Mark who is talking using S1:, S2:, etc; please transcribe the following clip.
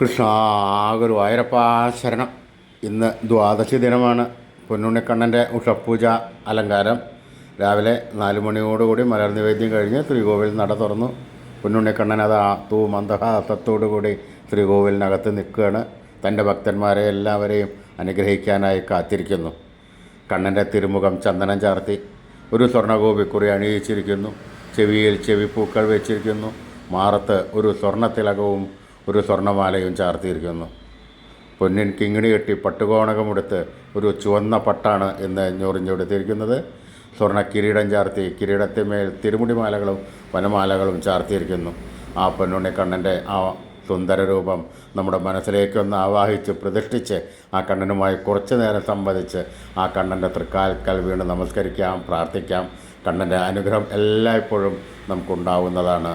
S1: കൃഷ്ണ ആയിരപ്പാശരണം ശരണം. ഇന്ന് ദ്വാദശി ദിനമാണ്. പൊന്നുണ്ണിക്കണ്ണന്റെ ഉഷപ്പൂജ അലങ്കാരം രാവിലെ നാല് മണിയോടുകൂടി മലർ നിവേദ്യം കഴിഞ്ഞ് ശ്രീകോവിൽ നട തുറന്നു. പൊന്നുണ്ണിക്കണ്ണൻ അത് ആ തൂ മന്ദഹാസത്തോടുകൂടി ശ്രീകോവിലിനകത്ത് നിൽക്കുകയാണ്. തന്റെ ഭക്തന്മാരെ എല്ലാവരെയും അനുഗ്രഹിക്കാനായി കാത്തിരിക്കുന്നു. കണ്ണന്റെ തിരുമുഖം ചന്ദനം ചാർത്തി. ഒരു സ്വർണഗോപിക്കുറി അണിയിച്ചിരിക്കുന്നു. ചെവിയിൽ ചെവിപ്പൂക്കൾ വെച്ചിരിക്കുന്നു. മാറത്ത് ഒരു സ്വർണത്തിലകവും ഒരു സ്വർണമാലയും ചാർത്തിയിരിക്കുന്നു. പൊന്നിൻ കിങ്ങിണി കെട്ടി പട്ടുകോണകമെടുത്ത് ഒരു ചുവന്ന പട്ടാണ് ഇന്ന് ഞൊറിഞ്ഞെടുത്തിരിക്കുന്നത് സ്വർണ കിരീടം ചാർത്തി കിരീടത്തിന്മേൽ തിരുമുടിമാലകളും വനമാലകളും ചാർത്തിയിരിക്കുന്നു. ആ പൊന്നുണ്ണിക്കണ്ണന്റെ ആ സുന്ദര രൂപം നമ്മുടെ മനസ്സിലേക്കൊന്ന് ആവാഹിച്ച് പ്രതിഷ്ഠിച്ച് ആ കണ്ണനുമായി കുറച്ചു നേരം സംവദിച്ച് ആ കണ്ണന്റെ തൃക്കാൽക്കൽ വീണ് നമസ്കരിക്കാം പ്രാർത്ഥിക്കാം. കണ്ണന്റെ അനുഗ്രഹം എല്ലായ്പ്പോഴും നമുക്കുണ്ടാവുന്നതാണ്.